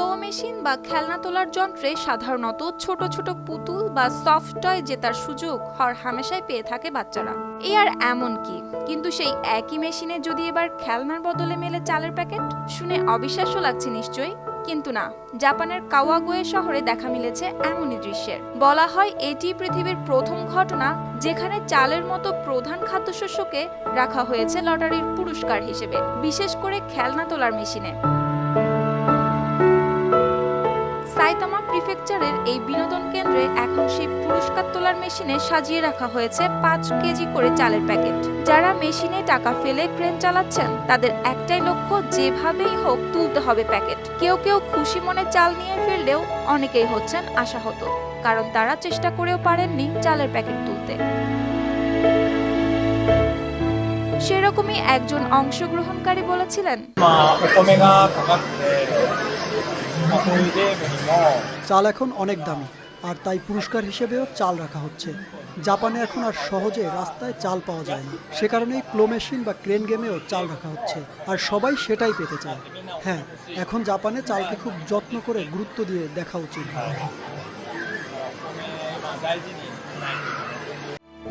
Slow machine বা খেলনা তোলার যন্ত্রে সাধারণত ছোট ছোট পুতুল বা সফট টয় জেতার সুযোগ হর হামেশাই পেয়ে থাকে বাচ্চারা। এ আর এমন কি? কিন্তু সেই একই মেশিনে যদি এবার খেলনার বদলে মেলে চালের প্যাকেট? শুনে অবিশ্বাস্য লাগছে নিশ্চয়ই। কিন্তু না, জাপানের কাওয়াগোয়ে শহরে দেখা মিলেছে এমনই দৃশ্যের। বলা হয় এটি পৃথিবীর প্রথম ঘটনা যেখানে চালের মতো প্রধান খাদ্যশস্যকে রাখা হয়েছে লটারির পুরস্কার হিসেবে, বিশেষ করে খেলনা তোলার মেশিনে। সাইতামা প্রিফেকচারের এই বিনোদন কেন্দ্রে এখন সেই পুরস্কার তোলার মেশিনে সাজিয়ে রাখা হয়েছে পাঁচ কেজি করে চালের প্যাকেট। যারা মেশিনে টাকা ফেলে ক্রেন চালাচ্ছেন, তাদের একটাই লক্ষ্য, যেভাবেই হোক তুলতে হবে প্যাকেট। কেউ কেউ খুশি মনে চাল নিয়ে ফেললেও অনেকেই হচ্ছেন আশাহত, কারণ তারা চেষ্টা করেও পারেননি চালের প্যাকেট তুলতে। সেরকমই একজন অংশগ্রহণকারী বলেছিলেন চাল এখন অনেক দামি, আর তাই পুরস্কার হিসেবেও চাল রাখা হচ্ছে। জাপানে এখন আর সহজে রাস্তায় চাল পাওয়া যায় না। সে কারণেই ক্লো মেশিন বা ক্রেন গেমেও চাল রাখা হচ্ছে, আর সবাই সেটাই পেতে চায়। হ্যাঁ এখন জাপানে চালকে খুব যত্ন করে গুরুত্ব দিয়ে দেখা উচিত।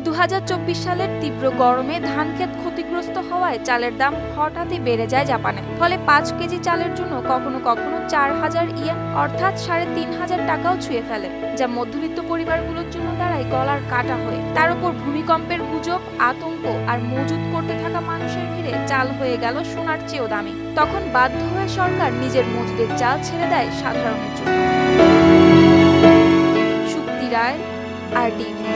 দু হাজার চব্বিশ সালের তীব্র গরমে ধান ধানক্ষেত ক্ষতিগ্রস্ত হওয়ায় চালের দাম হঠাৎই বেড়ে যায় জাপানে। ফলে পাঁচ কেজি চালের জন্য কখনো কখনো চার হাজার ইয়েন, অর্থাৎ সাড়ে তিন হাজার টাকাও ছুঁয়ে ফেলে, যা মধ্যবিত্ত পরিবারগুলোর জন্য দাঁড়ায় গলার কাটা হয়ে। তার উপর ভূমিকম্পের গুজব, আতঙ্ক আর মজুত করতে থাকা মানুষের ভিড়ে চাল হয়ে গেল সোনার চেয়েও দামি। তখন বাধ্য হয়ে সরকার নিজের মজুদের চাল ছেড়ে দেয় সাধারণের জন্য। শুক্তি রায়, আর ডিভি